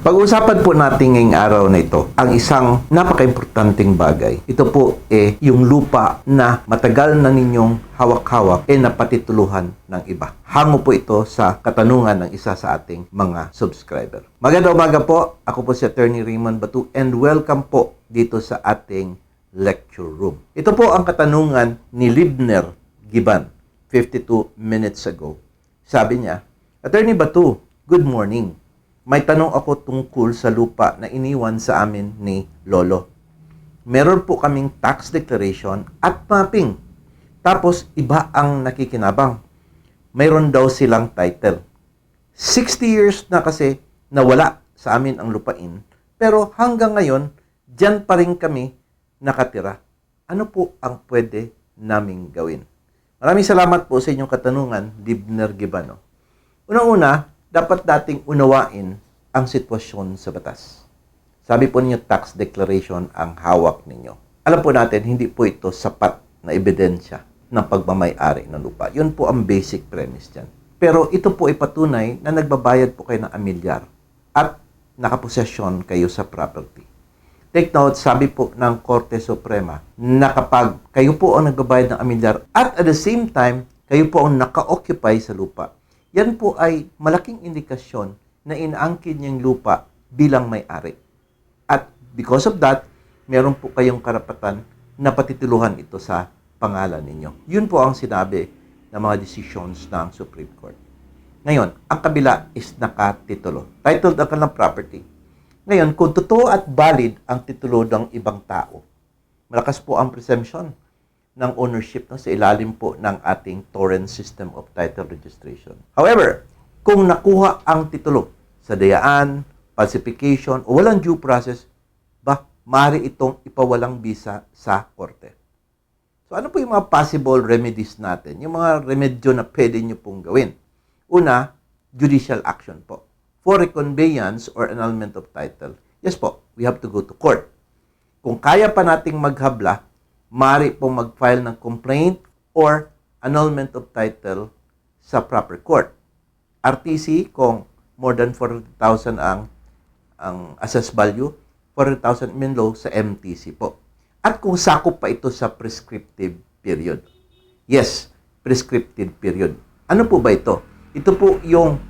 Pag-usapan po natin ngayong araw na ito ang isang napaka-importanting bagay. Ito po eh yung lupa na matagal na ninyong hawak-hawak eh napatituluhan ng iba. Hango po ito sa katanungan ng isa sa ating mga subscriber. Magandang umaga po. Ako po si Attorney Raymond Batu and welcome po dito sa ating lecture room. Ito po ang katanungan ni Libner Giban 52 minutes ago. Sabi niya, Attorney Batu, good morning. May tanong ako tungkol sa lupa na iniwan sa amin ni Lolo. Meron po kaming tax declaration at mapping. Tapos iba ang nakikinabang. Mayroon daw silang title. 60 years na kasi nawala sa amin ang lupain. Pero hanggang ngayon, dyan pa rin kami nakatira. Ano po ang pwede naming gawin? Maraming salamat po sa inyong katanungan, Dibner Gibano. Unang-una, dapat dating unawain ang sitwasyon sa batas. Sabi po ninyo, tax declaration ang hawak ninyo. Alam po natin, hindi po ito sapat na ebidensya ng pagmamayari ng lupa. Yun po ang basic premise dyan. Pero ito po ay patunay na nagbabayad po kayo ng amilyar at nakaposesyon kayo sa property. Take note, sabi po ng Korte Suprema na kapag kayo po ang nagbabayad ng amilyar at at the same time, kayo po ang naka-occupy sa lupa, yan po ay malaking indikasyon na inaangkin niyang lupa bilang may-ari. At because of that, meron po kayong karapatan na patituluhan ito sa pangalan ninyo. Yun po ang sinabi ng mga decisions ng Supreme Court. Ngayon, ang kabila is nakatitulo. Titled ang kanilang property. Ngayon, kung totoo at valid ang titulo ng ibang tao, malakas po ang presumption ng ownership no, sa ilalim po ng ating torrent system of title registration. However, kung nakuha ang titulo sa dayaan, falsification, o walang due process, ba, maaari itong ipawalang bisa sa korte. So ano po yung mga possible remedies natin? Yung mga remedyo na pwede nyo pong gawin. Una, judicial action po. For reconveyance or annulment of title, yes po, we have to go to court. Kung kaya pa nating maghabla, maaari pong mag-file ng complaint or annulment of title sa proper court. RTC, kung more than 400,000 ang ang assessed value, 400,000 min low sa MTC po. At kung sakop pa ito sa prescriptive period. Yes, prescriptive period. Ano po ba ito? Ito po yung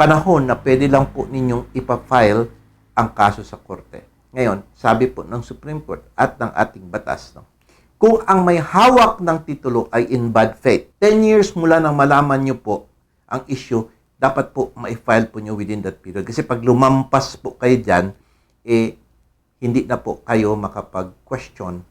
panahon na pwede lang po ninyong ipa-file ang kaso sa korte. Ngayon, sabi po ng Supreme Court at ng ating batas, no, kung ang may hawak ng titulo ay in bad faith, 10 years mula nang malaman nyo po ang issue, dapat po ma-file po nyo within that period. Kasi pag lumampas po kayo dyan, eh, hindi na po kayo makapag-question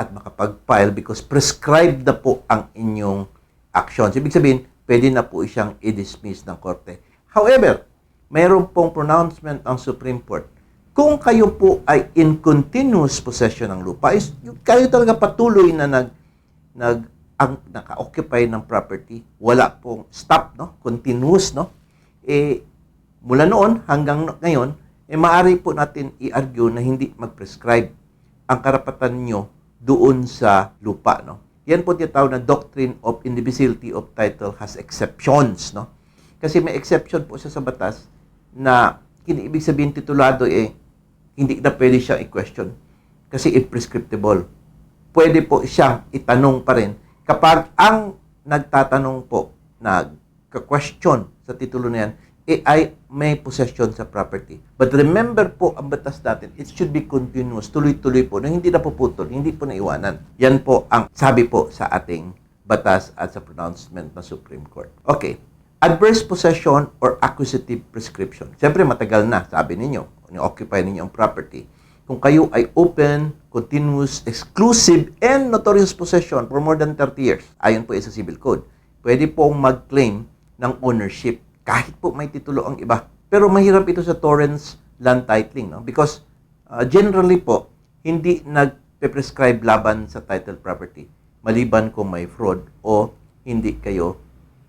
at makapag-file because prescribed na po ang inyong actions. Ibig sabihin, pwede na po siyang i-dismiss ng korte. However, mayroon pong pronouncement ang Supreme Court. Kung kayo po ay in continuous possession ng lupa, is kayo talaga patuloy na nag nag ang naka-occupy ng property, wala pong stop, no? Continuous, no? Eh, mula noon hanggang ngayon, eh maaari po natin i-argue na hindi mag-prescribe ang karapatan nyo doon sa lupa, no? Yan po tinatawag na doctrine of indivisibility of title has exceptions, no? Kasi may exception po siya sa batas na ibig sabihin titulado eh hindi na pwede siyang i-question kasi imprescriptible. Pwede po siyang itanong pa rin kapag ang nagtatanong po, nagka-question sa titulo na yan, eh, ay may possession sa property. But remember po, ang batas natin, it should be continuous, tuloy-tuloy po, na hindi na puputol, hindi po naiwanan. Yan po ang sabi po sa ating batas at sa pronouncement ng Supreme Court. Okay. Adverse possession or acquisitive prescription. Siyempre, matagal na, sabi ninyo, ni-occupy ninyo ang property. Kung kayo ay open, continuous, exclusive, and notorious possession for more than 30 years, ayon po sa Civil Code, pwede pong mag-claim ng ownership kahit po may titulo ang iba. Pero mahirap ito sa torrents land titling, no? Because uh, generally po, hindi nagpe-prescribe laban sa title property maliban kung may fraud o hindi kayo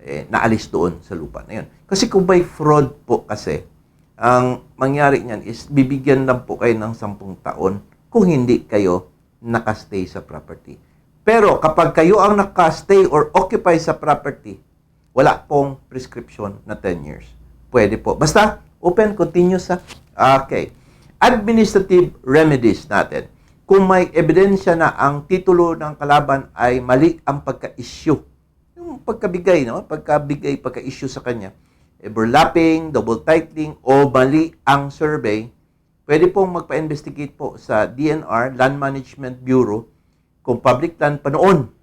eh, naalis doon sa lupa na yun. Kasi kung may fraud po kasi, ang mangyari niyan is bibigyan lang po kayo ng 10 taon kung hindi kayo nakastay sa property. Pero kapag kayo ang nakastay or occupy sa property, wala pong prescription na 10 years. Pwede po. Basta, open, continuous sa Okay. Administrative remedies natin. Kung may ebidensya na ang titulo ng kalaban ay mali ang pagka-issue. Yung pagkabigay, no? Pagkabigay, pagka-issue sa kanya. Overlapping, double titling, o mali ang survey, pwede pong magpa-investigate po sa DNR, Land Management Bureau, kung public land pa noon,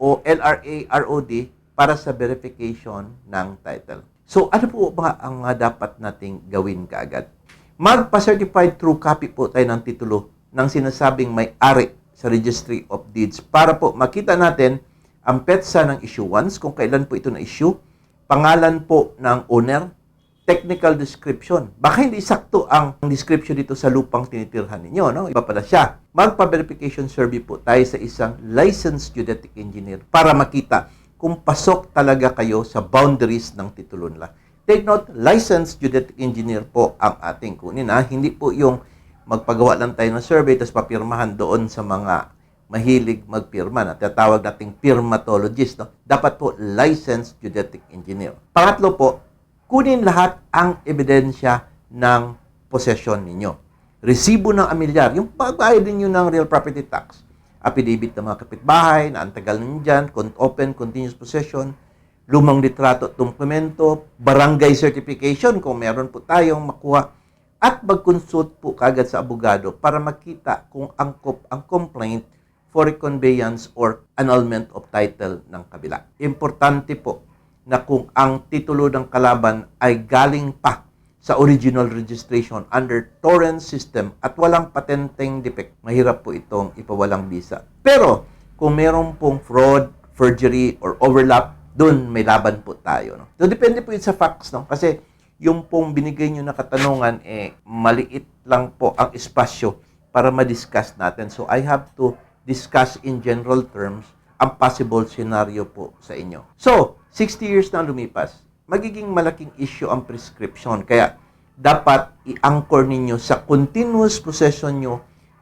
o LRA ROD para sa verification ng title. So, ano po ba ang dapat nating gawin kaagad? Magpa-certified true copy po tayo ng titulo ng sinasabing may-ari sa Registry of Deeds para po makita natin ang petsa ng issuance, kung kailan po ito na-issue, pangalan po ng owner, technical description. Baka hindi sakto ang description dito sa lupang tinitirhan ninyo, no? Iba pala siya. Magpa-verification survey po tayo sa isang licensed geodetic engineer para makita kung pasok talaga kayo sa boundaries ng titulo nila. Take note, licensed geodetic engineer po ang ating kunin ha. Hindi po yung magpagawa lang tayo ng survey tapos papirmahan doon sa mga mahilig magpirma na tatawag nating pirmatologist. No? Dapat po licensed geodetic engineer. Pangatlo po, kunin lahat ang ebidensya ng possession ninyo. Resibo ng amilyar, yung pagbayad ninyo ng real property tax. Affidavit ng mga kapitbahay na ang tagal ninyo dyan, open continuous possession, lumang litrato at dokumento, barangay certification kung meron po tayong makuha, at mag-consult po kagad sa abogado para makita kung angkop ang complaint for conveyance or annulment of title ng kabila. Importante po na kung ang titulo ng kalaban ay galing pa sa original registration under torrent system at walang patenteng defect, mahirap po itong ipawalang bisa. Pero kung meron pong fraud, forgery, or overlap, doon may laban po tayo. No? So, depende po sa facts. No? Kasi yung pong binigay nyo na katanungan, eh, maliit lang po ang espasyo para ma-discuss natin. So, I have to discuss in general terms ang possible scenario po sa inyo. So, 60 years na lumipas, magiging malaking issue ang prescription. Kaya, dapat i-anchor ninyo sa continuous possession nyo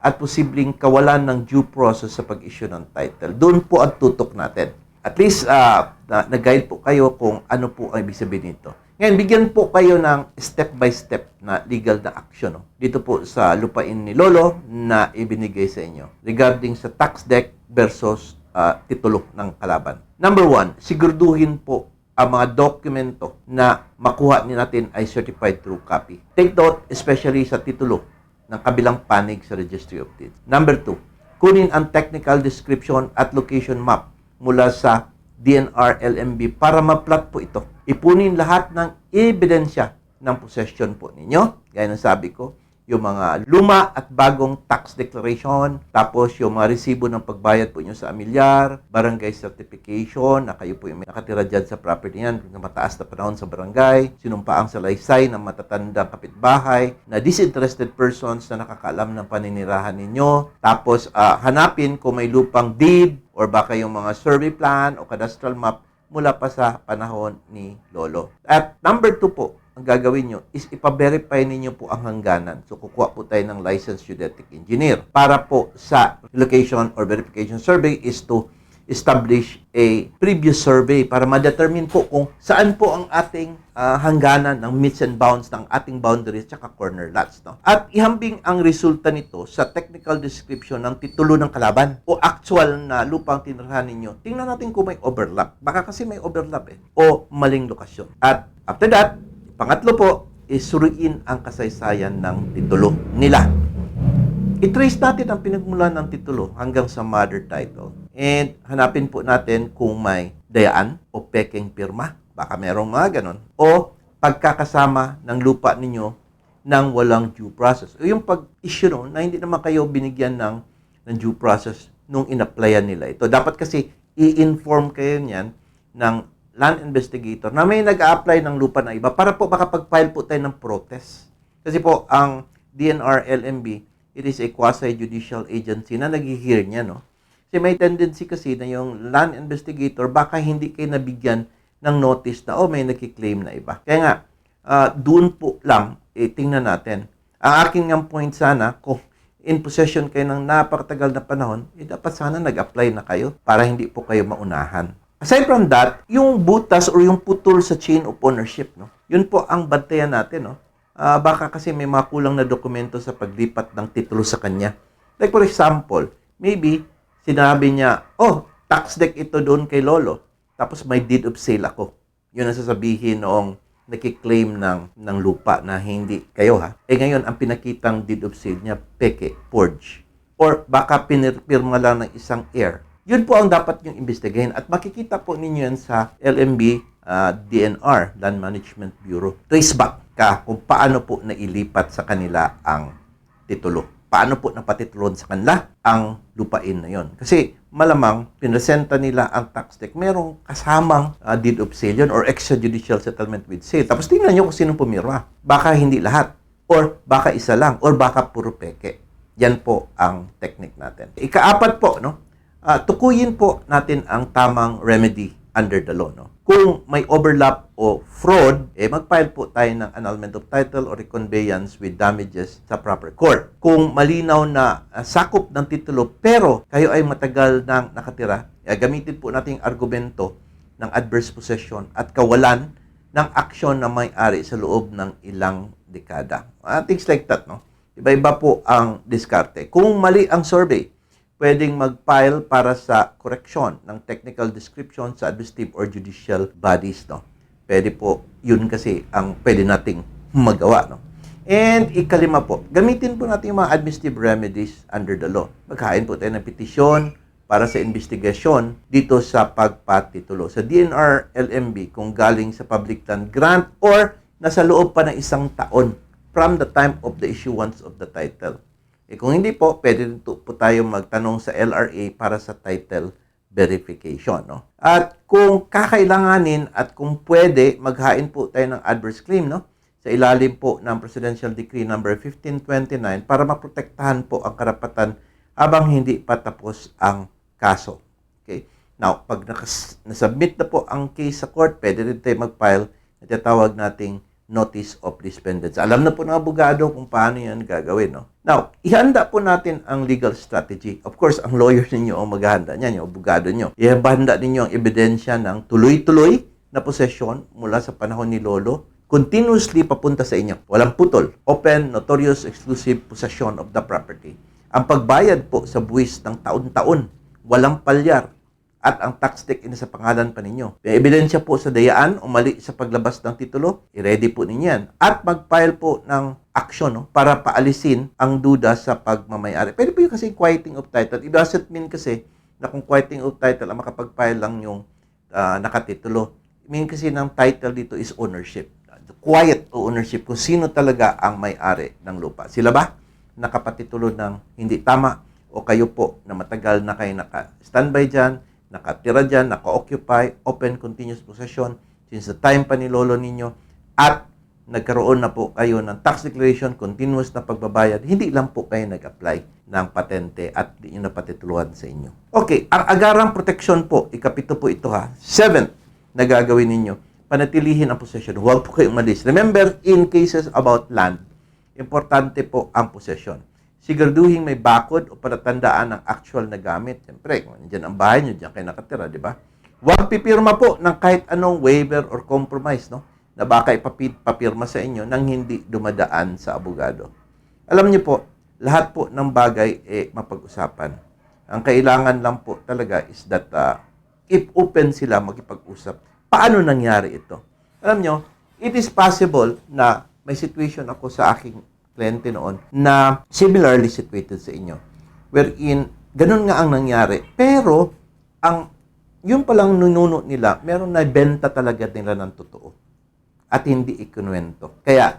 at posibleng kawalan ng due process sa pag-issue ng title. Doon po ang tutok natin. At least, uh, na, nag-guide po kayo kung ano po ang ibig sabihin nito. Ngayon, bigyan po kayo ng step-by-step na legal na action no? dito po sa lupain ni Lolo na ibinigay sa inyo regarding sa tax deck versus uh, titulo ng kalaban. Number one, siguraduhin po ang mga dokumento na makuha ni natin ay certified true copy. Take note, especially sa titulo ng kabilang panig sa Registry of Deeds. Number two, kunin ang technical description at location map mula sa DNR LMB para ma-plot po ito. Ipunin lahat ng ebidensya ng possession po ninyo. Gaya ng sabi ko, yung mga luma at bagong tax declaration, tapos yung mga resibo ng pagbayad po nyo sa amilyar, barangay certification, na kayo po yung nakatira dyan sa property yan, na mataas na panahon sa barangay, sinumpaang salaysay ng matatandang kapitbahay, na disinterested persons na nakakaalam ng paninirahan ninyo, tapos ah, hanapin kung may lupang deed, or baka yung mga survey plan o cadastral map mula pa sa panahon ni Lolo. At number two po, ang gagawin nyo is ipa-verify ninyo po ang hangganan. So, kukuha po tayo ng licensed geodetic engineer para po sa location or verification survey is to establish a previous survey para ma-determine po kung saan po ang ating ah, hangganan ng meets and bounds ng ating boundaries at corner lots. No? At ihambing ang resulta nito sa technical description ng titulo ng kalaban o actual na lupang tinirahan ninyo. Tingnan natin kung may overlap. Baka kasi may overlap eh. O maling lokasyon. At after that, pangatlo po, is suriin ang kasaysayan ng titulo nila i-trace natin ang pinagmulan ng titulo hanggang sa mother title. And hanapin po natin kung may dayaan o peking pirma. Baka merong mga ganon. O pagkakasama ng lupa ninyo ng walang due process. O yung pag-issue no, na hindi naman kayo binigyan ng, ng due process nung in-applyan nila ito. Dapat kasi i-inform kayo niyan ng land investigator na may nag-a-apply ng lupa na iba para po makapag-file po tayo ng protest. Kasi po, ang DNR LMB, it is a quasi-judicial agency na nag-hear niya, no? Kasi may tendency kasi na yung land investigator, baka hindi kayo nabigyan ng notice na, oh, may nagkiklaim na iba. Kaya nga, ah, doon po lang, eh, tingnan natin. Ang aking nga point sana, kung in possession kayo ng napakatagal na panahon, eh, dapat sana nag-apply na kayo para hindi po kayo maunahan. Aside from that, yung butas or yung putol sa chain of ownership, no? Yun po ang bantayan natin, no? Ah, baka kasi may mga kulang na dokumento sa paglipat ng titulo sa kanya. Like for example, maybe sinabi niya, oh, tax deck ito doon kay Lolo. Tapos may deed of sale ako. Yun ang sasabihin noong nakiklaim ng, ng lupa na hindi kayo ha. Eh ngayon, ang pinakitang deed of sale niya, peke, forge. Or baka pinirma lang ng isang heir. Yun po ang dapat yung investigahin. At makikita po ninyo yan sa LMB ah, DNR, Land Management Bureau. Trace back ka kung paano po nailipat sa kanila ang titulo. Paano po napatitulon sa kanila ang lupain na yon. Kasi malamang pinresenta nila ang tax deck. Merong kasamang ah, deed of sale yun or extrajudicial settlement with sale. Tapos tingnan nyo kung sino pumirma. Baka hindi lahat. Or baka isa lang. Or baka puro peke. Yan po ang technique natin. Ikaapat po, no? Ah, tukuyin po natin ang tamang remedy under the law. No? Kung may overlap o fraud, eh mag-file po tayo ng annulment of title or reconveyance with damages sa proper court. Kung malinaw na ah, sakop ng titulo pero kayo ay matagal nang nakatira, eh, gamitin po natin yung argumento ng adverse possession at kawalan ng aksyon na may-ari sa loob ng ilang dekada. Ah, things like that, no? Iba-iba po ang diskarte. Kung mali ang survey, pwedeng mag-file para sa correction ng technical description sa administrative or judicial bodies, no? Pwede po, yun kasi ang pwede nating magawa, no? And ikalima po, gamitin po natin yung mga administrative remedies under the law. Maghain po tayo ng petisyon para sa investigasyon dito sa pagpatitulo. Sa DNR LMB, kung galing sa public land grant or nasa loob pa ng isang taon from the time of the issuance of the title. Eh kung hindi po, pwede po tayo magtanong sa LRA para sa title verification. No? At kung kakailanganin at kung pwede, maghain po tayo ng adverse claim no? sa ilalim po ng Presidential Decree number 1529 para maprotektahan po ang karapatan habang hindi pa tapos ang kaso. Okay? Now, pag nakas- nasubmit na po ang case sa court, pwede rin tayo mag-file na tinatawag nating notice of dispendence. Alam na po ng abogado kung paano yan gagawin. No? Now, ihanda po natin ang legal strategy. Of course, ang lawyer ninyo ang maghahanda niyan, yung abogado nyo. Ihanda ninyo ang ebidensya ng tuloy-tuloy na possession mula sa panahon ni Lolo continuously papunta sa inyo. Walang putol. Open, notorious, exclusive possession of the property. Ang pagbayad po sa buwis ng taon-taon, walang palyar, at ang tax deck ina sa pangalan pa ninyo. May ebidensya po sa dayaan o mali sa paglabas ng titulo, i-ready po ninyo yan. At mag-file po ng action no, para paalisin ang duda sa pagmamayari. Pwede po yung kasi quieting of title. It doesn't mean kasi na kung quieting of title ang makapag-file lang yung ah, nakatitulo. I mean kasi ng title dito is ownership. The quiet o ownership kung sino talaga ang may-ari ng lupa. Sila ba? Nakapatitulo ng hindi tama o kayo po na matagal na kayo naka-standby dyan, nakatira dyan, naka-occupy, open continuous possession since the time pa ni lolo ninyo at nagkaroon na po kayo ng tax declaration, continuous na pagbabayad, hindi lang po kayo nag-apply ng patente at di nyo napatituluhan sa inyo. Okay, ang agarang protection po, ikapito po ito ha. Seventh na gagawin ninyo, panatilihin ang possession. Huwag po kayong umalis. Remember, in cases about land, importante po ang possession siguraduhin may bakod o palatandaan ng actual na gamit. Siyempre, kung nandiyan ang bahay nyo, diyan kayo nakatira, di ba? Huwag pipirma po ng kahit anong waiver or compromise, no? Na baka ipapirma sa inyo nang hindi dumadaan sa abogado. Alam niyo po, lahat po ng bagay eh mapag-usapan. Ang kailangan lang po talaga is that uh, if open sila makipag-usap, paano nangyari ito? Alam nyo, it is possible na may situation ako sa aking kliyente noon na similarly situated sa inyo. Wherein, ganun nga ang nangyari. Pero, ang yun palang nununo nila, meron na benta talaga nila ng totoo. At hindi ikinuwento. Kaya,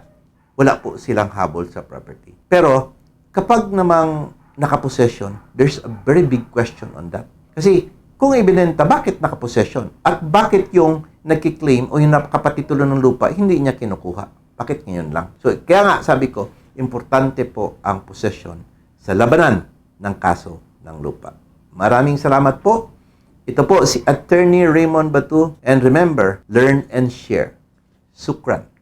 wala po silang habol sa property. Pero, kapag namang nakapossession, there's a very big question on that. Kasi, kung ibinenta, bakit nakapossession? At bakit yung nagkiklaim o yung nakapatitulo ng lupa, hindi niya kinukuha? Bakit ngayon lang? So, kaya nga sabi ko, importante po ang possession sa labanan ng kaso ng lupa. Maraming salamat po. Ito po si Attorney Raymond Batu. And remember, learn and share. Sukran.